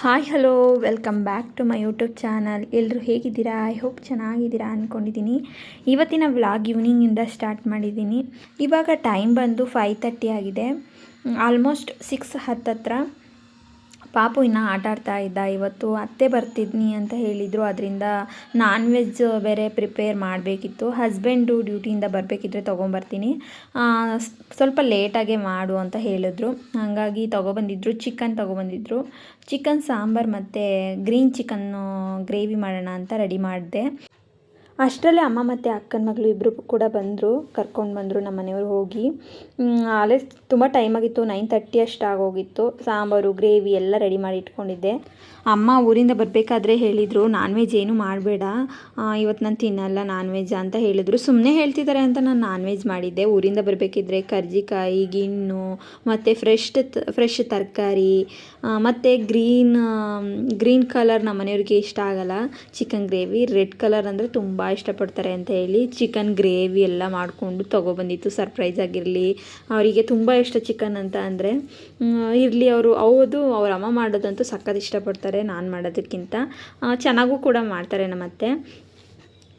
Hi hello welcome back to my YouTube channel ಎಲ್ಲರೂ ಹೇಗಿದ್ದೀರಾ? I hope ಚೆನ್ನಾಗಿದ್ದೀರಾ ಅಂದ್ಕೊಂಡಿದ್ದೀನಿ ಇವತ್ತಿನ ವ್ಲಾಗ್ ಈವ್ನಿಂಗಿಂದ ಸ್ಟಾರ್ಟ್ ಮಾಡಿದ್ದೀನಿ. ಇವಾಗ ಟೈಮ್ ಬಂದು ಫೈವ್ ತರ್ಟಿ ಆಗಿದೆ. ಆಲ್ಮೋಸ್ಟ್ ಸಿಕ್ಸ್ ಹತ್ತತ್ರ. ಪಾಪು ಇನ್ನೂ ಆಟ ಆಡ್ತಾ ಇದ್ದ, ಇವತ್ತು ಅತ್ತೆ ಬರ್ತಿದ್ನಿ ಅಂತ ಹೇಳಿದರು. ಅದರಿಂದ ನಾನ್ ವೆಜ್ ಬೇರೆ ಪ್ರಿಪೇರ್ ಮಾಡಬೇಕಿತ್ತು. ಹಸ್ಬೆಂಡು ಡ್ಯೂಟಿಯಿಂದ ಬರಬೇಕಿದ್ರೆ ತೊಗೊಂಬರ್ತೀನಿ. ಸ್ವಲ್ಪ ಲೇಟಾಗೆ ಮಾಡು ಅಂತ ಹೇಳಿದ್ರು. ಹಾಗಾಗಿ ತೊಗೊಬಂದಿದ್ರು ಚಿಕನ್ ತೊಗೊಬಂದಿದ್ರು. ಚಿಕನ್ ಸಾಂಬಾರು ಮತ್ತು ಗ್ರೀನ್ ಚಿಕನ್ನು ಗ್ರೇವಿ ಮಾಡೋಣ ಅಂತ ರೆಡಿ ಮಾಡಿದೆ. ಅಷ್ಟರಲ್ಲೇ ಅಮ್ಮ ಮತ್ತು ಅಕ್ಕನ ಮಗಳು ಇಬ್ಬರು ಕೂಡ ಬಂದರು, ಕರ್ಕೊಂಡು ಬಂದರು ನಮ್ಮ ಮನೆಯವ್ರು ಹೋಗಿ. ಅಲ್ಲೇ ತುಂಬ ಟೈಮ್ ಆಗಿತ್ತು ನೈನ್ ತರ್ಟಿ ಅಷ್ಟು ಆಗೋಗಿತ್ತು. ಸಾಂಬಾರು ಗ್ರೇವಿ ಎಲ್ಲ ರೆಡಿ ಮಾಡಿ ಇಟ್ಕೊಂಡಿದ್ದೆ. ಅಮ್ಮ ಊರಿಂದ ಬರಬೇಕಾದ್ರೆ ಹೇಳಿದರು ನಾನ್ ವೆಜ್ ಏನು ಮಾಡಬೇಡ. ಇವತ್ತು ನಾನು ತಿನ್ನಲ್ಲ ನಾನ್ ವೆಜ್ ಅಂತ ಹೇಳಿದರು. ಸುಮ್ಮನೆ ಹೇಳ್ತಿದ್ದಾರೆ ಅಂತ ನಾನು ನಾನ್ ವೆಜ್ ಮಾಡಿದ್ದೆ. ಊರಿಂದ ಬರಬೇಕಿದ್ರೆ ಕರ್ಜಿಕಾಯಿ, ಗಿಣ್ಣು, ಮತ್ತು ಫ್ರೆಶ್ ಫ್ರೆಶ್ ತರಕಾರಿ ಮತ್ತು ಗ್ರೀನ್ ಗ್ರೀನ್ ಕಲರ್ ನಮ್ಮ ಮನೆಯವ್ರಿಗೆ ಇಷ್ಟ ಆಗಲ್ಲ. ಚಿಕನ್ ಗ್ರೇವಿ ರೆಡ್ ಕಲರ್ ಅಂದರೆ ತುಂಬ ಇಷ್ಟಪಡ್ತಾರೆ ಅಂತ ಹೇಳಿ ಚಿಕನ್ ಗ್ರೇವಿ ಎಲ್ಲ ಮಾಡಿಕೊಂಡು ತೊಗೊಬಂದಿತ್ತು. ಸರ್ಪ್ರೈಸ್ ಆಗಿರಲಿ, ಅವರಿಗೆ ತುಂಬ ಇಷ್ಟ ಚಿಕನ್ ಅಂತ ಅಂದರೆ ಇರಲಿ ಅವರು, ಹೌದು, ಅವ್ರ ಅಮ್ಮ ಮಾಡೋದಂತೂ ಸಖತ್ ಇಷ್ಟಪಡ್ತಾರೆ, ನಾನು ಮಾಡೋದಕ್ಕಿಂತ. ಚೆನ್ನಾಗೂ ಕೂಡ ಮಾಡ್ತಾರೆ ನಮ್ಮತ್ತೆ.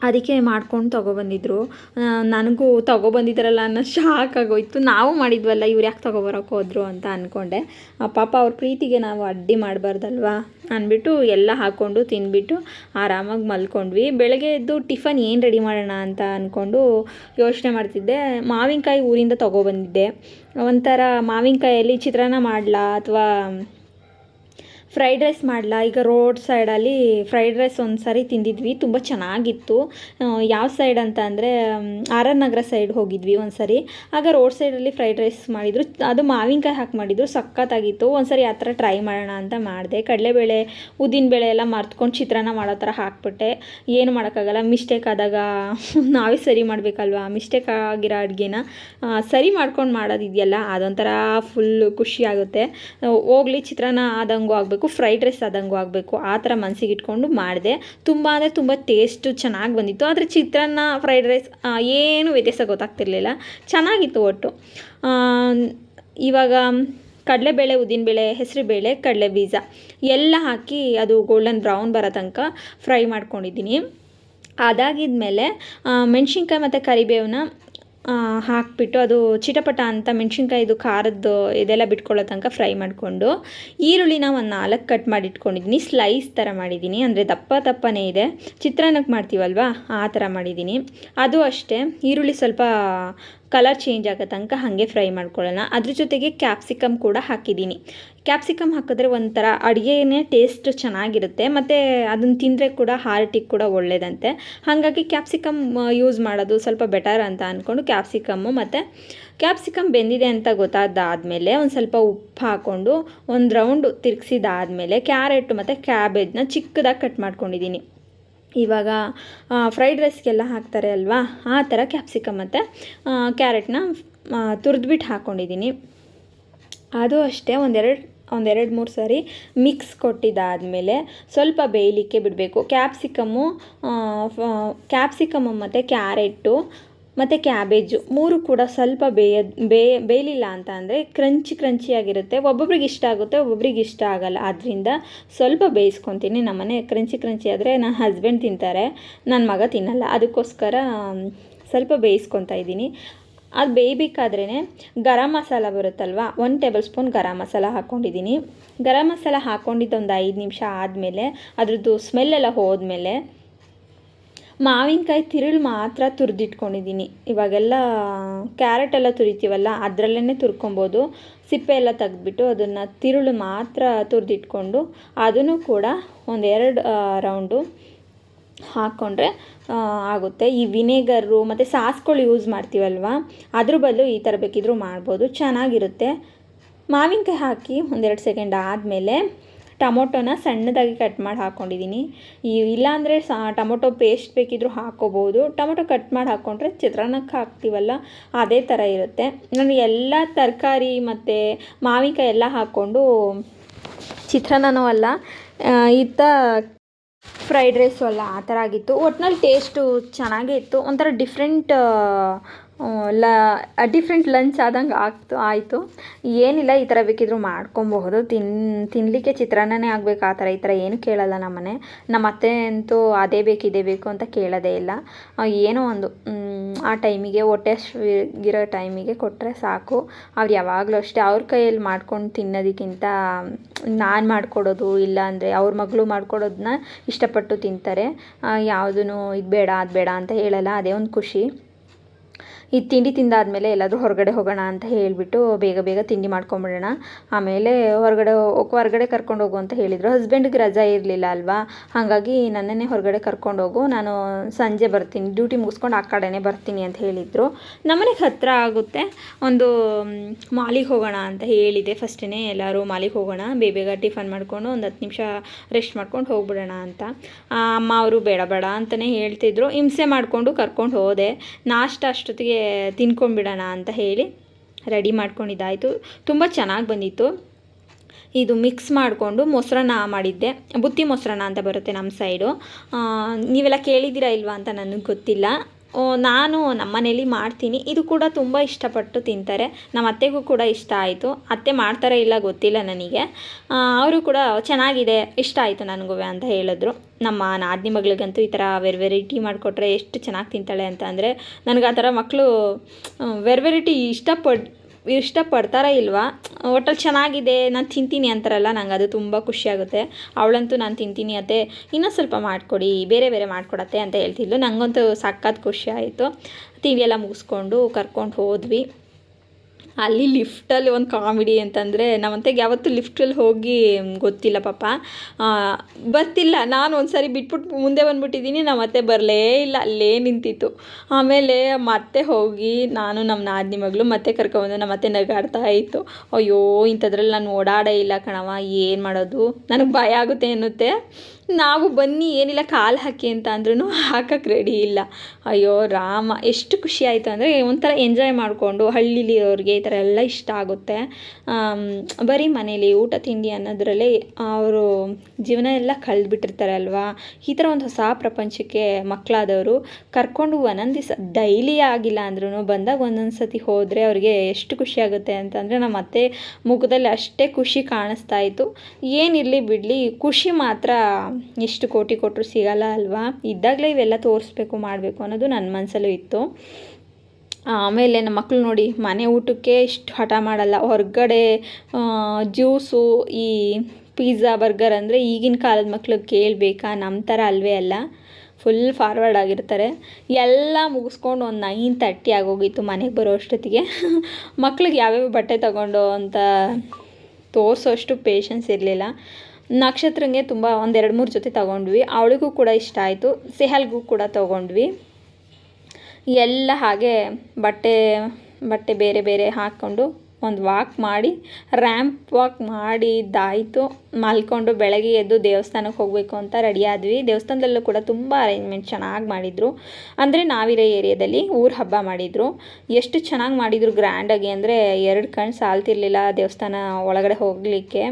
ಅದಕ್ಕೆ ಮಾಡ್ಕೊಂಡು ತೊಗೊಬಂದಿದ್ರು ನನಗೂ ತೊಗೊಬಂದಿದ್ದಾರಲ್ಲ ಅನ್ನೋ ಶಾಕ್ ಆಗೋಯ್ತು. ನಾವು ಮಾಡಿದ್ವಲ್ಲ, ಇವ್ರು ಯಾಕೆ ತೊಗೊಬರೋಕೆ ಹೋದ್ರು ಅಂತ ಅಂದ್ಕೊಂಡೆ ಪಾಪ ಅವ್ರ ಪ್ರೀತಿಗೆ ನಾವು ಅಡ್ಡಿ ಮಾಡಬಾರ್ದಲ್ವಾ ಅಂದ್ಬಿಟ್ಟು ಎಲ್ಲ ಹಾಕ್ಕೊಂಡು ತಿಂದ್ಬಿಟ್ಟು ಆರಾಮಾಗಿ ಮಲ್ಕೊಂಡ್ವಿ. ಬೆಳಗ್ಗೆ ಎದ್ದು ಟಿಫನ್ ಏನು ರೆಡಿ ಮಾಡೋಣ ಅಂತ ಅಂದ್ಕೊಂಡು ಯೋಚನೆ ಮಾಡ್ತಿದ್ದೆ. ಮಾವಿನಕಾಯಿ ಊರಿಂದ ತೊಗೊಬಂದಿದ್ದೆ ಒಂಥರ ಮಾವಿನಕಾಯಲ್ಲಿ ಚಿತ್ರಾನ್ನ ಮಾಡಲಾ ಅಥವಾ ಫ್ರೈಡ್ ರೈಸ್ ಮಾಡಲಾ? ಈಗ ರೋಡ್ ಸೈಡಲ್ಲಿ ಫ್ರೈಡ್ ರೈಸ್ ಒಂದು ಸಾರಿ ತಿಂದಿದ್ವಿ, ತುಂಬ ಚೆನ್ನಾಗಿತ್ತು. ಯಾವ ಸೈಡ್ ಅಂತ ಅಂದರೆ ಆರ್ ಆರ್ ನಗರ ಸೈಡ್ ಹೋಗಿದ್ವಿ ಒಂದು ಸಾರಿ ಆಗ ರೋಡ್ ಸೈಡಲ್ಲಿ ಫ್ರೈಡ್ ರೈಸ್ ಮಾಡಿದರು, ಅದು ಮಾವಿನಕಾಯಿ ಹಾಕಿ ಮಾಡಿದರು, ಸಖತ್ತಾಗಿತ್ತು. ಒಂದು ಸಾರಿ ಆ ಥರ ಟ್ರೈ ಮಾಡೋಣ ಅಂತ ಮಾಡಿದೆ. ಕಡಲೆಬೇಳೆ ಉದ್ದಿನಬೇಳೆ ಎಲ್ಲ ಮರ್ತ್ಕೊಂಡು ಚಿತ್ರಾನ್ನ ಮಾಡೋ ಥರ ಹಾಕ್ಬಿಟ್ಟೆ. ಏನು ಮಾಡೋಕ್ಕಾಗಲ್ಲ ಮಿಸ್ಟೇಕ್ ಆದಾಗ ನಾವೇ ಸರಿ ಮಾಡಬೇಕಲ್ವಾ? ಮಿಸ್ಟೇಕ್ ಆಗಿರೋ ಅಡುಗೆನ ಸರಿ ಮಾಡ್ಕೊಂಡು ಮಾಡೋದಿದೆಯಲ್ಲ, ಅದೊಂಥರ ಫುಲ್ಲು ಖುಷಿ ಆಗುತ್ತೆ. ಹೋಗ್ಲಿ, ಚಿತ್ರಾನ್ನ ಆದಂಗೂ ಆಗಬೇಕು. ಫ್ರೈಡ್ ರೈಸ್ ಆದಂಗೂ ಆಗಬೇಕು, ಆ ಥರ ಮನಸ್ಸಿಗೆ ಇಟ್ಕೊಂಡು ಮಾಡಿದೆ. ತುಂಬ ಅಂದರೆ ತುಂಬ ಟೇಸ್ಟು ಚೆನ್ನಾಗಿ ಬಂದಿತ್ತು. ಆದರೆ ಚಿತ್ರಾನ್ನ ಫ್ರೈಡ್ ರೈಸ್ ಏನು ವ್ಯತ್ಯಾಸ ಗೊತ್ತಾಗ್ತಿರ್ಲಿಲ್ಲ. ಚೆನ್ನಾಗಿತ್ತು ಒಟ್ಟು. ಇವಾಗ ಕಡಲೆಬೇಳೆ ಹೆಸರು ಬೇಳೆ ಕಡಲೆ ಬೀಜ ಎಲ್ಲ ಹಾಕಿ ಅದು ಗೋಲ್ಡನ್ ಬ್ರೌನ್ ಬರೋ ತನಕ ಫ್ರೈ ಮಾಡ್ಕೊಂಡಿದ್ದೀನಿ. ಅದಾಗಿದ್ಮೇಲೆ ಮೆಣಸಿನ್ಕಾಯಿ ಮತ್ತು ಕರಿಬೇವನ್ನ ಹಾಕಿಬಿಟ್ಟು ಅದು ಚಿಟಪಟ ಅಂತ ಮೆಣಸಿನ್ಕಾಯಿದು ಖಾರದ್ದು ಇದೆಲ್ಲ ಬಿಟ್ಕೊಳ್ಳೋ ತನಕ ಫ್ರೈ ಮಾಡಿಕೊಂಡು ಈರುಳ್ಳಿನ ಒಂದು ನಾಲ್ಕು ಕಟ್ ಮಾಡಿ ಇಟ್ಕೊಂಡಿದ್ದೀನಿ. ಸ್ಲೈಸ್ ಥರ ಮಾಡಿದ್ದೀನಿ. ಅಂದರೆ ದಪ್ಪ ದಪ್ಪನೇ ಇದೆ. ಚಿತ್ರಾನ್ನಕ್ಕೆ ಮಾಡ್ತೀವಲ್ವಾ? ಆ ಥರ ಮಾಡಿದ್ದೀನಿ. ಅದು ಅಷ್ಟೇ. ಈರುಳ್ಳಿ ಸ್ವಲ್ಪ ಕಲರ್ ಚೇಂಜ್ ಆಗೋ ತನಕ ಹಾಗೆ ಫ್ರೈ ಮಾಡ್ಕೊಳ್ಳೋಣ. ಅದ್ರ ಜೊತೆಗೆ ಕ್ಯಾಪ್ಸಿಕಮ್ ಕೂಡ ಹಾಕಿದ್ದೀನಿ. ಕ್ಯಾಪ್ಸಿಕಮ್ ಹಾಕಿದ್ರೆ ಒಂಥರ ಅಡುಗೆನೇ ಟೇಸ್ಟ್ ಚೆನ್ನಾಗಿರುತ್ತೆ. ಮತ್ತು ಅದನ್ನು ತಿಂದರೆ ಕೂಡ ಹಾರ್ಟಿಗೆ ಕೂಡ ಒಳ್ಳೆಯದಂತೆ ಹಾಗಾಗಿ ಕ್ಯಾಪ್ಸಿಕಮ್ ಯೂಸ್ ಮಾಡೋದು ಸ್ವಲ್ಪ ಬೆಟರ್ ಅಂತ ಅಂದ್ಕೊಂಡು ಕ್ಯಾಪ್ಸಿಕಮ್ಮು ಮತ್ತು ಕ್ಯಾಪ್ಸಿಕಮ್ ಬೆಂದಿದೆ ಅಂತ ಗೊತ್ತಾದಾದಮೇಲೆ ಒಂದು ಸ್ವಲ್ಪ ಉಪ್ಪು ಹಾಕ್ಕೊಂಡು ಒಂದು ರೌಂಡ್ ತಿರುಗಿಸಿದಾದ್ಮೇಲೆ ಕ್ಯಾರೆಟ್ ಮತ್ತು ಕ್ಯಾಬೇಜ್ನ ಚಿಕ್ಕದಾಗಿ ಕಟ್ ಮಾಡ್ಕೊಂಡಿದ್ದೀನಿ. ಇವಾಗ ಫ್ರೈಡ್ ರೈಸ್ಗೆಲ್ಲ ಹಾಕ್ತಾರೆ ಅಲ್ವಾ? ಆ ಥರ ಕ್ಯಾಪ್ಸಿಕಮ್ ಮತ್ತು ಕ್ಯಾರೆಟ್ನ ತುರಿದ್ಬಿಟ್ಟು ಹಾಕ್ಕೊಂಡಿದ್ದೀನಿ ಅದು ಅಷ್ಟೇ, ಒಂದೆರಡು ಒಂದೆರಡು ಮೂರು ಸಾರಿ ಮಿಕ್ಸ್ ಕೊಟ್ಟಿದ್ದಾದಮೇಲೆ ಸ್ವಲ್ಪ ಬೇಯಲಿಕ್ಕೆ ಬಿಡಬೇಕು. ಕ್ಯಾಪ್ಸಿಕಮ್ಮು ಕ್ಯಾಪ್ಸಿಕಮ್ಮು ಮತ್ತು ಕ್ಯಾರೆಟು ಮತ್ತು ಕ್ಯಾಬೇಜು ಮೂರು ಕೂಡ ಸ್ವಲ್ಪ ಬೇಯ, ಬೇ ಬೇಯಲಿಲ್ಲ ಅಂತ ಅಂದರೆ ಕ್ರಂಚಿ ಕ್ರಂಚಿಯಾಗಿರುತ್ತೆ ಒಬ್ಬೊಬ್ರಿಗೆ ಇಷ್ಟ ಆಗುತ್ತೆ, ಒಬ್ಬೊಬ್ರಿಗೆ ಇಷ್ಟ ಆಗಲ್ಲ. ಆದ್ದರಿಂದ ಸ್ವಲ್ಪ ಬೇಯಿಸ್ಕೊತೀನಿ. ನಮ್ಮನೆ ಕ್ರಂಚಿ ಕ್ರಂಚಿ ಆದರೆ ನನ್ನ ಹಸ್ಬೆಂಡ್ ತಿಂತಾರೆ ನನ್ನ ಮಗ ತಿನ್ನಲ್ಲ. ಅದಕ್ಕೋಸ್ಕರ ಸ್ವಲ್ಪ ಬೇಯಿಸ್ಕೊತಾ ಇದ್ದೀನಿ. ಅದು ಬೇಯಬೇಕಾದ್ರೇ ಗರಂ ಮಸಾಲ ಬರುತ್ತಲ್ವ? ಒಂದು ಟೇಬಲ್ ಸ್ಪೂನ್ ಗರಂ ಮಸಾಲ ಹಾಕ್ಕೊಂಡಿದ್ದೀನಿ ಗರಂ ಮಸಾಲ ಹಾಕ್ಕೊಂಡಿದ್ದು ಒಂದು ಐದು ನಿಮಿಷ ಆದಮೇಲೆ ಅದ್ರದ್ದು ಸ್ಮೆಲ್ಲೆಲ್ಲ ಹೋದ್ಮೇಲೆ ಮಾವಿನಕಾಯಿ ತಿರುಳು ಮಾತ್ರ ತುರಿದಿಟ್ಕೊಂಡಿದ್ದೀನಿ. ಇವಾಗೆಲ್ಲ ಕ್ಯಾರೆಟ್ ಎಲ್ಲ ತುರಿತೀವಲ್ಲ ಅದರಲ್ಲೇ ತುರ್ಕೊಬೋದು. ಸಿಪ್ಪೆ ಎಲ್ಲ ತೆಗೆದ್ಬಿಟ್ಟು ಅದನ್ನು ತಿರುಳು ಮಾತ್ರ ತುರಿದಿಟ್ಕೊಂಡು ಅದನ್ನು ಕೂಡ ಒಂದೆರಡು ರೌಂಡು ಹಾಕ್ಕೊಂಡ್ರೆ ಆಗುತ್ತೆ. ಈ ವಿನೇಗರು ಮತ್ತು ಸಾಸ್ಗಳು ಯೂಸ್ ಮಾಡ್ತೀವಲ್ವ, ಅದ್ರ ಬದಲು ಈ ಥರ ಬೇಕಿದ್ರೂ ಮಾಡ್ಬೋದು. ಚೆನ್ನಾಗಿರುತ್ತೆ. ಮಾವಿನಕಾಯಿ ಹಾಕಿ ಒಂದೆರಡು ಸೆಕೆಂಡ್ ಆದಮೇಲೆ ಟೊಮೊಟೊನ ಸಣ್ಣದಾಗಿ ಕಟ್ ಮಾಡಿ ಹಾಕ್ಕೊಂಡಿದ್ದೀನಿ ಇಲ್ಲಾಂದರೆ ಸಾ, ಟೊಮೊಟೊ ಪೇಸ್ಟ್ ಬೇಕಿದ್ದರೂ ಹಾಕ್ಕೋಬೋದು ಟೊಮೊಟೊ ಕಟ್ ಮಾಡಿ ಹಾಕ್ಕೊಂಡ್ರೆ ಚಿತ್ರಾನ್ನಕ್ಕೆ ಹಾಕ್ತೀವಲ್ಲ, ಅದೇ ಥರ ಇರುತ್ತೆ. ನಾನು ಎಲ್ಲ ತರಕಾರಿ ಮತ್ತು ಮಾವಿನಕಾಯಿ ಎಲ್ಲ ಹಾಕ್ಕೊಂಡು, ಚಿತ್ರಾನ್ನನೂ ಅಲ್ಲ ಇತ್ತ ಫ್ರೈಡ್ ರೈಸು ಅಲ್ಲ, ಆ ಥರ ಆಗಿತ್ತು. ಒಟ್ನಲ್ಲಿ ಟೇಸ್ಟು ಚೆನ್ನಾಗೇ ಇತ್ತು. ಒಂಥರ ಡಿಫ್ರೆಂಟ್ ಲ ಡಿಫ್ರೆಂಟ್ ಲಂಚ್ ಆದಂಗೆ ಆಗ್ತು, ಆಯಿತು. ಏನಿಲ್ಲ, ಈ ಥರ ಬೇಕಿದ್ರೂ ಮಾಡ್ಕೊಬಹುದು. ತಿನ್ ತಿನ್ನಲಿಕ್ಕೆ ಚಿತ್ರಾನ್ನನೇ ಆಗಬೇಕು, ಆ ಥರ, ಈ ಥರ ಏನು ಕೇಳಲ್ಲ ನಮ್ಮನೆ. ನಮ್ಮ ಅತ್ತೆ ಅಂತೂ ಅದೇ ಬೇಕು, ಇದೇ ಬೇಕು ಅಂತ ಕೇಳೋದೇ ಇಲ್ಲ. ಏನೋ ಒಂದು ಆ ಟೈಮಿಗೆ, ಹೊಟ್ಟೆ ಇರೋ ಟೈಮಿಗೆ ಕೊಟ್ಟರೆ ಸಾಕು. ಅವ್ರು ಯಾವಾಗಲೂ ಅಷ್ಟೇ, ಅವ್ರ ಕೈಯಲ್ಲಿ ಮಾಡ್ಕೊಂಡು ತಿನ್ನೋದಕ್ಕಿಂತ, ನಾನು ಮಾಡಿಕೊಡೋದು, ಇಲ್ಲ ಅಂದರೆ ಅವ್ರ ಮಗಳು ಮಾಡ್ಕೊಡೋದನ್ನ ಇಷ್ಟಪಟ್ಟು ತಿಂತಾರೆ. ಯಾವುದೂ ಇದು ಬೇಡ, ಅದು ಬೇಡ ಅಂತ ಹೇಳಲ್ಲ, ಅದೇ ಒಂದು ಖುಷಿ. ಈ ತಿಂಡಿ ತಿಂದಾದ್ಮೇಲೆ ಎಲ್ಲಾದರೂ ಹೊರಗಡೆ ಹೋಗೋಣ ಅಂತ ಹೇಳಿಬಿಟ್ಟು ಬೇಗ ಬೇಗ ತಿಂಡಿ ಮಾಡ್ಕೊಂಬಿಡೋಣ. ಆಮೇಲೆ ಹೊರಗಡೆ ಹೊರಗಡೆ ಕರ್ಕೊಂಡು ಹೋಗು ಅಂತ ಹೇಳಿದರು. ಹಸ್ಬೆಂಡ್ಗೆ ರಜಾ ಇರಲಿಲ್ಲ ಅಲ್ವಾ? ಹಾಗಾಗಿ ನನ್ನನ್ನೇ ಹೊರಗಡೆ ಕರ್ಕೊಂಡು ಹೋಗು. ನಾನು ಸಂಜೆ ಬರ್ತೀನಿ. ಡ್ಯೂಟಿ ಮುಗಿಸ್ಕೊಂಡು ಆ ಕಡೆನೇ ಬರ್ತೀನಿ ಅಂತ ಹೇಳಿದರು. ನಮ್ಮನೆಗೆ ಹತ್ತಿರ ಆಗುತ್ತೆ. ಒಂದು ಮಾಲಿಗೆ ಹೋಗೋಣ ಅಂತ ಹೇಳಿದೆ ಫಸ್ಟೇ ಎಲ್ಲರೂ ಮಾಲಿಗೆ ಹೋಗೋಣ. ಬೇಗ ಟಿಫನ್ ಮಾಡಿಕೊಂಡು ಒಂದು ಹತ್ತು ನಿಮಿಷ ರೆಸ್ಟ್ ಮಾಡ್ಕೊಂಡು ಹೋಗ್ಬಿಡೋಣ ಅಂತ. ಅಮ್ಮ ಅವರು ಬೇಡ ಬೇಡ ಅಂತಲೇ ಹೇಳ್ತಿದ್ರು. ಹಿಂಸೆ ಮಾಡಿಕೊಂಡು ಕರ್ಕೊಂಡು ಹೋದೆ. ನಾಷ್ಟ ಅಷ್ಟೊತ್ತಿಗೆ ತಿನ್ಕೊಂಬಿಡೋಣ ಅಂತ ಹೇಳಿ ರೆಡಿ ಮಾಡ್ಕೊಂಡಿದ್ದಾಯಿತು. ತುಂಬ ಚೆನ್ನಾಗಿ ಬಂದಿತ್ತು. ಇದು ಮಿಕ್ಸ್ ಮಾಡಿಕೊಂಡು ಮೊಸರನ್ನ ಮಾಡಿದ್ದೆ. ಬುತ್ತಿ ಮೊಸರನ್ನ ಅಂತ ಬರುತ್ತೆ ನಮ್ಮ ಸೈಡು. ನೀವೆಲ್ಲ ಕೇಳಿದ್ದೀರಾ ಇಲ್ವಾ ಅಂತ ನನಗೆ ಗೊತ್ತಿಲ್ಲ. ನಾನು ನಮ್ಮ ಮನೇಲಿ ಮಾಡ್ತೀನಿ. ಇದು ಕೂಡ ತುಂಬ ಇಷ್ಟಪಟ್ಟು ತಿಂತಾರೆ. ನಮ್ಮ ಅತ್ತೆಗೂ ಕೂಡ ಇಷ್ಟ ಆಯಿತು. ಅತ್ತೆ ಮಾಡ್ತಾರೋ ಇಲ್ಲ ಗೊತ್ತಿಲ್ಲ ನನಗೆ. ಅವರು ಕೂಡ ಚೆನ್ನಾಗಿದೆ, ಇಷ್ಟ ಆಯಿತು ನನಗೂ ಅಂತ ಹೇಳಿದ್ರು. ನಮ್ಮ ನಾದಿನಿ ಮಗಳಿಗಂತೂ ಈ ಥರ ವೆರ್ ವೆರೈಟಿ ಮಾಡಿಕೊಟ್ರೆ ಎಷ್ಟು ಚೆನ್ನಾಗಿ ತಿಂತಾಳೆ ಅಂತ ಅಂದರೆ, ನನಗೆ ಆ ಥರ ಮಕ್ಕಳು, ವೆರ್ ವೆರೈಟಿ ಇಷ್ಟಪಟ್ಟು ಇಷ್ಟಪಡ್ತಾರಾ ಇಲ್ವಾ? ಹೋಟೆಲ್ ಚೆನ್ನಾಗಿದೆ, ನಾನು ತಿಂತೀನಿ ಅಂತಾರಲ್ಲ, ನಂಗೆ ಅದು ತುಂಬ ಖುಷಿಯಾಗುತ್ತೆ ಅವಳಂತೂ ನಾನು ತಿಂತೀನಿ ಅತ್ತೆ ಇನ್ನೂ ಸ್ವಲ್ಪ ಮಾಡಿಕೊಡಿ, ಬೇರೆ ಬೇರೆ ಮಾಡಿಕೊಡತ್ತೆ ಅಂತ ಹೇಳ್ತಿದ್ಲು. ನನಗಂತೂ ಸಖತ್ ಖುಷಿ ಆಯಿತು. ಎಲ್ಲ ಮುಗಿಸ್ಕೊಂಡು ಕರ್ಕೊಂಡು ಹೋದ್ವಿ. ಅಲ್ಲಿ ಲಿಫ್ಟಲ್ಲಿ ಒಂದು ಕಾಮಿಡಿ ಅಂತಂದರೆ ನಮ್ಮಂತೆಗೆ ಯಾವತ್ತೂ ಲಿಫ್ಟಲ್ಲಿ ಹೋಗಿ ಗೊತ್ತಿಲ್ಲ ಪಾಪ. ಬರ್ತಿಲ್ಲ. ನಾನು ಒಂದು ಸಾರಿ ಬಿಟ್ಬಿಟ್ಟು ಮುಂದೆ ಬಂದ್ಬಿಟ್ಟಿದ್ದೀನಿ ನಮ್ಮ ಮತ್ತೆ ಬರಲೇ ಇಲ್ಲ. ಅಲ್ಲೇ ನಿಂತಿತ್ತು. ಆಮೇಲೆ ಮತ್ತೆ ಹೋಗಿ ನಾನು ನಮ್ಮ ನಾದಿನಿ ಮಗಳು ಮತ್ತೆ ಕರ್ಕೊಬಂದು ನಮ್ಮ ಮತ್ತೆ ನಗಾಡ್ತಾ ಇತ್ತು. ಅಯ್ಯೋ, ಇಂಥದ್ರಲ್ಲಿ ನಾನು ಓಡಾಡೇ ಇಲ್ಲ ಕಣವ ಏನು ಮಾಡೋದು? ನನಗೆ ಭಯ ಆಗುತ್ತೆ ಅನ್ನುತ್ತೆ. ನಾವು ಬನ್ನಿ, ಏನಿಲ್ಲ, ಕಾಲು ಹಾಕಿ ಅಂತ ಅಂದ್ರೂ ಹಾಕಕ್ಕೆ ರೆಡಿ ಇಲ್ಲ. ಅಯ್ಯೋ, ರಾಮ, ಎಷ್ಟು ಖುಷಿ ಆಯಿತು ಅಂದರೆ ಒಂಥರ ಎಂಜಾಯ್ ಮಾಡಿಕೊಂಡು ಹಳ್ಳಿಲಿರೋರಿಗೆ ಈ ಥರ ಎಲ್ಲ ಇಷ್ಟ ಆಗುತ್ತೆ. ಬರೀ ಮನೇಲಿ ಊಟ, ತಿಂಡಿ ಅನ್ನೋದರಲ್ಲೇ ಅವರು ಜೀವನ ಎಲ್ಲ ಕಳೆದ್ಬಿಟ್ಟಿರ್ತಾರೆ ಅಲ್ವಾ ಈ ಥರ ಒಂದು ಹೊಸ ಪ್ರಪಂಚಕ್ಕೆ ಮಕ್ಕಳಾದವರು ಕರ್ಕೊಂಡು ಒಂದೊಂದು ದಿವಸ ಡೈಲಿ ಆಗಿಲ್ಲ ಅಂದ್ರೂ ಬಂದಾಗ ಒಂದೊಂದು ಸತಿ ಹೋದರೆ ಅವರಿಗೆ ಎಷ್ಟು ಖುಷಿ ಆಗುತ್ತೆ ಅಂತಂದರೆ ನಮ್ಮ ಅತ್ತೆ ಮುಖದಲ್ಲಿ ಅಷ್ಟೇ ಖುಷಿ ಕಾಣಿಸ್ತಾ ಇತ್ತು. ಏನಿರಲಿ ಬಿಡಲಿ, ಖುಷಿ ಮಾತ್ರ ಎಷ್ಟು ಕೋಟಿ ಕೊಟ್ಟರು ಸಿಗಲ್ಲ ಅಲ್ವಾ? ಇದ್ದಾಗಲೇ ಇವೆಲ್ಲ ತೋರಿಸ್ಬೇಕು, ಮಾಡಬೇಕು ಅನ್ನೋದು ನನ್ನ ಮನಸ್ಸಲ್ಲೂ ಇತ್ತು. ಆಮೇಲೆ ನಮ್ಮ ಮಕ್ಕಳು ನೋಡಿ, ಮನೆ ಊಟಕ್ಕೆ ಇಷ್ಟು ಹಠ ಮಾಡಲ್ಲ. ಹೊರಗಡೆ ಜ್ಯೂಸು, ಈ ಪಿಜ್ಜಾ, ಬರ್ಗರ್ ಅಂದರೆ ಈಗಿನ ಕಾಲದ ಮಕ್ಕಳು ಕೇಳಬೇಕಾ? ನಮ್ಮ ಥರ ಅಲ್ವೇ ಅಲ್ಲ. ಫುಲ್ ಫಾರ್ವರ್ಡ್ ಆಗಿರ್ತಾರೆ. ಎಲ್ಲ ಮುಗಿಸ್ಕೊಂಡು ಒಂದು ನೈನ್ ತರ್ಟಿ ಆಗೋಗಿತ್ತು ಮನೆಗೆ ಬರೋ ಅಷ್ಟೊತ್ತಿಗೆ. ಮಕ್ಳಿಗೆ ಯಾವ್ಯಾವ ಬಟ್ಟೆ ತಗೊಂಡು ಅಂತ ತೋರಿಸೋಷ್ಟು ಪೇಷನ್ಸ್ ಇರಲಿಲ್ಲ. ನಕ್ಷತ್ರಂಗೆ ತುಂಬ ಒಂದೆರಡು ಮೂರು ಜೊತೆ ತಗೊಂಡ್ವಿ. ಅವಳಿಗೂ ಕೂಡ ಇಷ್ಟ ಆಯಿತು. ಸೆಹಲ್ಗೂ ಕೂಡ ತಗೊಂಡ್ವಿ. ಎಲ್ಲ ಹಾಗೆ ಬಟ್ಟೆ ಬಟ್ಟೆ ಬೇರೆ ಬೇರೆ ಹಾಕ್ಕೊಂಡು ಒಂದು ವಾಕ್ ಮಾಡಿ ರ್ಯಾಂಪ್ ವಾಕ್ ಮಾಡಿದ್ದಾಯಿತು. ಮಲ್ಕೊಂಡು ಬೆಳಗ್ಗೆ ಎದ್ದು ದೇವಸ್ಥಾನಕ್ಕೆ ಹೋಗಬೇಕು ಅಂತ ರೆಡಿ ಆದ್ವಿ. ದೇವಸ್ಥಾನದಲ್ಲೂ ಕೂಡ ತುಂಬ ಅರೇಂಜ್ಮೆಂಟ್ ಚೆನ್ನಾಗಿ ಮಾಡಿದರು. ಅಂದರೆ ನಾವಿರೋ ಏರಿಯಾದಲ್ಲಿ ಊರು ಹಬ್ಬ ಮಾಡಿದರು. ಎಷ್ಟು ಚೆನ್ನಾಗಿ ಮಾಡಿದರು ಗ್ರ್ಯಾಂಡಾಗಿ ಅಂದರೆ ಎರಡು ಕಣ್ಣು ಸಾಲ್ತಿರ್ಲಿಲ್ಲ ದೇವಸ್ಥಾನ ಒಳಗಡೆ ಹೋಗಲಿಕ್ಕೆ.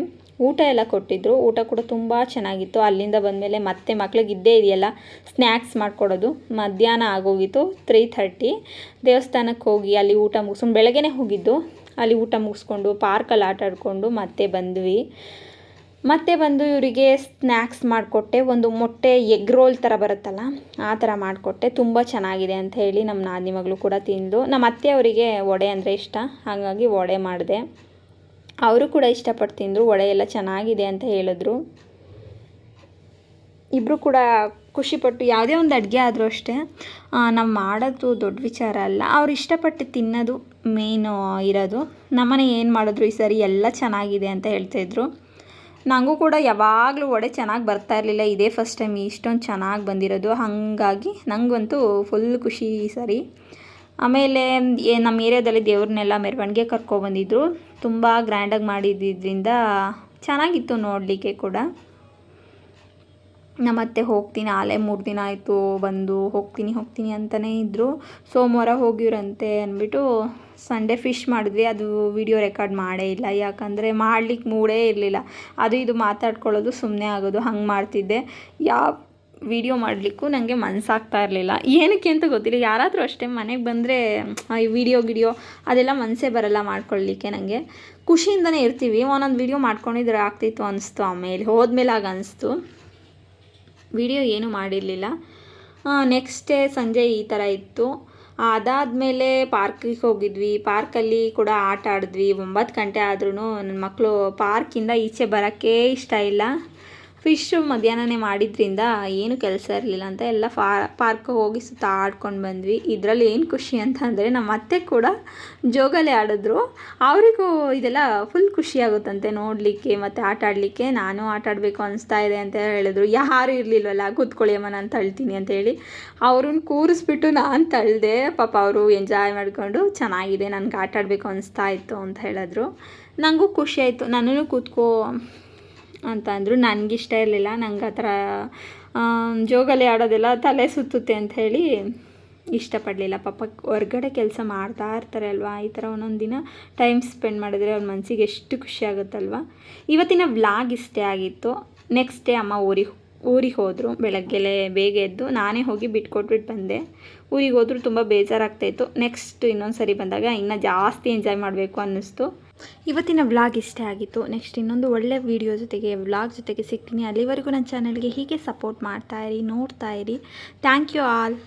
ಊಟ ಎಲ್ಲ ಕೊಟ್ಟಿದ್ದರು ಊಟ ಕೂಡ ತುಂಬ ಚೆನ್ನಾಗಿತ್ತು. ಅಲ್ಲಿಂದ ಬಂದಮೇಲೆ ಮತ್ತೆ ಮಕ್ಳಿಗೆ ಇದ್ದೇ ಇದೆಯಲ್ಲ, ಸ್ನ್ಯಾಕ್ಸ್ ಮಾಡಿಕೊಡೋದು. ಮಧ್ಯಾಹ್ನ ಆಗೋಗಿತ್ತು ತ್ರೀ ಥರ್ಟಿ ದೇವಸ್ಥಾನಕ್ಕೆ ಹೋಗಿ ಅಲ್ಲಿ ಊಟ ಮುಗಿಸ್ಕೊಂಡು ಬೆಳಗ್ಗೆನೇ ಹೋಗಿದ್ದು. ಅಲ್ಲಿ ಊಟ ಮುಗಿಸ್ಕೊಂಡು ಪಾರ್ಕಲ್ಲಿ ಆಟ ಆಡಿಕೊಂಡು ಮತ್ತೆ ಬಂದ್ವಿ. ಮತ್ತೆ ಬಂದು ಇವರಿಗೆ ಸ್ನ್ಯಾಕ್ಸ್ ಮಾಡಿಕೊಟ್ಟೆ. ಒಂದು ಮೊಟ್ಟೆ ಎಗ್ ರೋಲ್ ಥರ ಬರುತ್ತಲ್ಲ, ಆ ಥರ ಮಾಡಿಕೊಟ್ಟೆ. ತುಂಬ ಚೆನ್ನಾಗಿದೆ ಅಂತ ಹೇಳಿ ನಮ್ಮ ನಾದಿನಿ ಮಗಳು ಕೂಡ ತಿಂದು, ನಮ್ಮ ಅತ್ತೆ ಅವರಿಗೆ ವಡೆ ಅಂದರೆ ಇಷ್ಟ. ಹಾಗಾಗಿ ವಡೆ ಮಾಡಿದೆ. ಅವರು ಕೂಡ ಇಷ್ಟಪಟ್ಟು ತಿಂದರು ವಡೆ ಎಲ್ಲ ಚೆನ್ನಾಗಿದೆ ಅಂತ ಹೇಳಿದ್ರು. ಇಬ್ಬರು ಕೂಡ ಖುಷಿಪಟ್ಟು ಯಾವುದೇ ಒಂದು ಅಡುಗೆ ಆದರೂ ಅಷ್ಟೇ ನಾವು ಮಾಡೋದು ದೊಡ್ಡ ವಿಚಾರ ಅಲ್ಲ. ಅವ್ರು ಇಷ್ಟಪಟ್ಟು ತಿನ್ನೋದು ಮೇಯ್ನು ಇರೋದು. ನಮ್ಮನೆ ಏನು ಮಾಡಿದ್ರು, ಈ ಸರಿ ಎಲ್ಲ ಚೆನ್ನಾಗಿದೆ ಅಂತ ಹೇಳ್ತಾಯಿದ್ರು ನನಗೂ ಕೂಡ ಯಾವಾಗಲೂ ವಡೆ ಚೆನ್ನಾಗಿ ಬರ್ತಾ ಇರಲಿಲ್ಲ, ಇದೇ ಫಸ್ಟ್ ಟೈಮ್ ಇಷ್ಟೊಂದು ಚೆನ್ನಾಗಿ ಬಂದಿರೋದು ಹಾಗಾಗಿ ನನಗಂತೂ ಫುಲ್ ಖುಷಿ ಈ ಸರಿ. ಆಮೇಲೆ, ಏ, ನಮ್ಮ ಏರಿಯಾದಲ್ಲಿ ದೇವ್ರನ್ನೆಲ್ಲ ಮೆರವಣಿಗೆ ಕರ್ಕೊಬಂದಿದ್ರು ತುಂಬ ಗ್ರ್ಯಾಂಡಾಗಿ ಮಾಡಿದ್ದಿದ್ದರಿಂದ ಚೆನ್ನಾಗಿತ್ತು ನೋಡಲಿಕ್ಕೆ ಕೂಡ. ನಮ್ಮತ್ತೆ ಹೋಗ್ತೀನಿ, ಆಲೇ ಮೂರು ದಿನ ಆಯಿತು ಬಂದು ಹೋಗ್ತೀನಿ ಹೋಗ್ತೀನಿ ಅಂತಲೇ ಇದ್ದರು ಸೋಮವಾರ ಹೋಗಿವ್ರಂತೆ ಅಂದ್ಬಿಟ್ಟು ಸಂಡೇ ಫಿಶ್ ಮಾಡಿದ್ವಿ. ಅದು ವಿಡಿಯೋ ರೆಕಾರ್ಡ್ ಮಾಡೇ ಇಲ್ಲ, ಯಾಕಂದರೆ ಮಾಡ್ಲಿಕ್ಕೆ ಮೂಡೇ ಇರಲಿಲ್ಲ. ಅದು ಇದು ಮಾತಾಡ್ಕೊಳ್ಳೋದು ಸುಮ್ಮನೆ ಆಗೋದು, ಹಂಗೆ ಮಾಡ್ತಿದ್ದೆ. ಯಾವ ವಿಡಿಯೋ ಮಾಡಲಿಕ್ಕೂ ನನಗೆ ಮನಸ್ಸಾಗ್ತಾ ಇರಲಿಲ್ಲ. ಏನಕ್ಕೆ ಅಂತ ಗೊತ್ತಿಲ್ಲ. ಯಾರಾದರೂ ಅಷ್ಟೇ ಮನೆಗೆ ಬಂದರೆ ವಿಡಿಯೋ ಗಿಡಿಯೋ ಅದೆಲ್ಲ ಮನಸ್ಸೇ ಬರಲ್ಲ ಮಾಡ್ಕೊಳ್ಳಲಿಕ್ಕೆ ನನಗೆ ಖುಷಿಯಿಂದನೇ ಇರ್ತೀವಿ. ಒಂದೊಂದು ವಿಡಿಯೋ ಮಾಡ್ಕೊಂಡಿದ್ರೆ ಆಗ್ತಿತ್ತು ಅನಿಸ್ತು ಆಮೇಲೆ. ಹೋದ್ಮೇಲೆ ಆಗ ಅನಿಸ್ತು. ವಿಡಿಯೋ ಏನೂ ಮಾಡಿರಲಿಲ್ಲ. ನೆಕ್ಸ್ಟ್ ಡೇ ಸಂಜೆ ಈ ಥರ ಇತ್ತು. ಅದಾದಮೇಲೆ ಪಾರ್ಕಿಗೆ ಹೋಗಿದ್ವಿ. ಪಾರ್ಕಲ್ಲಿ ಕೂಡ ಆಟ ಆಡಿದ್ವಿ. ಒಂಬತ್ತು ಗಂಟೆ ಆದ್ರೂ ನನ್ನ ಮಕ್ಕಳು ಪಾರ್ಕಿಂದ ಈಚೆ ಬರೋಕ್ಕೇ ಇಷ್ಟ ಇಲ್ಲ. ಫಿಶ್ಶು ಮಧ್ಯಾಹ್ನನೇ ಮಾಡಿದ್ರಿಂದ ಏನು ಕೆಲಸ ಇರಲಿಲ್ಲ ಅಂತ ಎಲ್ಲ ಫಾ, ಪಾರ್ಕ್ ಹೋಗಿ ಸುತ್ತ ಆಡ್ಕೊಂಡು ಬಂದ್ವಿ. ಇದರಲ್ಲಿ ಏನು ಖುಷಿ ಅಂತ ಅಂದರೆ ನಮ್ಮ ಅತ್ತೆ ಕೂಡ ಜೋಗಲೆ ಆಡಿದ್ರು. ಅವರಿಗೂ ಇದೆಲ್ಲ ಫುಲ್ ಖುಷಿ ಆಗುತ್ತಂತೆ ನೋಡಲಿಕ್ಕೆ ಮತ್ತು ಆಟ ಆಡಲಿಕ್ಕೆ. ನಾನು ಆಟ ಆಡಬೇಕು ಅನಿಸ್ತಾ ಇದೆ ಅಂತ ಹೇಳಿದ್ರು. ಯಾರು ಇರಲಿಲ್ವಲ್ಲ, ಕೂತ್ಕೊಳ್ಳಿ ಅಮ್ಮ, ನಾನು ತಳ್ತೀನಿ ಅಂತ ಹೇಳಿ. ಅವ್ರನ್ನ ಕೂರಿಸ್ಬಿಟ್ಟು ನಾನು ತಳ್ದೆ. ಪಾಪ ಅವರು ಎಂಜಾಯ್ ಮಾಡಿಕೊಂಡು ಚೆನ್ನಾಗಿದೆ, ನನಗೆ ಆಟ ಆಡಬೇಕು ಅನಿಸ್ತಾ ಇತ್ತು ಅಂತ ಹೇಳಿದ್ರು. ನನಗೂ ಖುಷಿ ಆಯಿತು. ನನ್ನನ್ನು ಕೂತ್ಕೋ ಅಂತ ಅಂದರು ನನಗಿಷ್ಟ ಇರಲಿಲ್ಲ. ನಂಗೆ ಆ ಥರ ಜೋಗಲಿ ಆಡೋದೆಲ್ಲ ತಲೆ ಸುತ್ತುತ್ತೆ ಅಂತ ಹೇಳಿ ಇಷ್ಟಪಡಲಿಲ್ಲ. ಪಾಪ ಹೊರ್ಗಡೆ ಕೆಲಸ ಮಾಡ್ತಾ ಇರ್ತಾರೆ ಅಲ್ವಾ? ಈ ಥರ ಒಂದೊಂದು ದಿನ ಟೈಮ್ ಸ್ಪೆಂಡ್ ಮಾಡಿದ್ರೆ ಅವ್ರ ಮನಸ್ಸಿಗೆ ಎಷ್ಟು ಖುಷಿ ಆಗುತ್ತಲ್ವ? ಇವತ್ತಿನ ವ್ಲಾಗ್ ಇಷ್ಟೇ ಆಗಿತ್ತು. ನೆಕ್ಸ್ಟ್ ಡೇ ಅಮ್ಮ ಊರಿಗೆ ಊರಿಗೆ ಹೋದರು. ಬೆಳಗ್ಗೆಲೆ ಬೇಗ ಎದ್ದು ನಾನೇ ಹೋಗಿ ಬಿಟ್ಕೊಟ್ಬಿಟ್ಟು ಬಂದೆ. ಊರಿಗೆ ಹೋದರೂ ತುಂಬ ಬೇಜಾರಾಗ್ತಾಯಿತ್ತು ನೆಕ್ಸ್ಟ್ ಇನ್ನೊಂದು ಸರಿ ಬಂದಾಗ ಇನ್ನೂ ಜಾಸ್ತಿ ಎಂಜಾಯ್ ಮಾಡಬೇಕು ಅನ್ನಿಸ್ತು. ಇವತ್ತಿನ ವ್ಲಾಗ್ ಇಷ್ಟೇ ಆಗಿತ್ತು. ನೆಕ್ಸ್ಟ್ ಇನ್ನೊಂದು ಒಳ್ಳೆ ವೀಡಿಯೋ ಜೊತೆಗೆ, ವ್ಲಾಗ್ ಜೊತೆಗೆ ಸಿಗ್ತೀನಿ. ಅಲ್ಲಿವರೆಗೂ ನನ್ನ ಚಾನಲ್ಗೆ ಹೀಗೆ ಸಪೋರ್ಟ್ ಮಾಡ್ತಾಯಿರಿ ನೋಡ್ತಾ ಇರಿ. Thank you all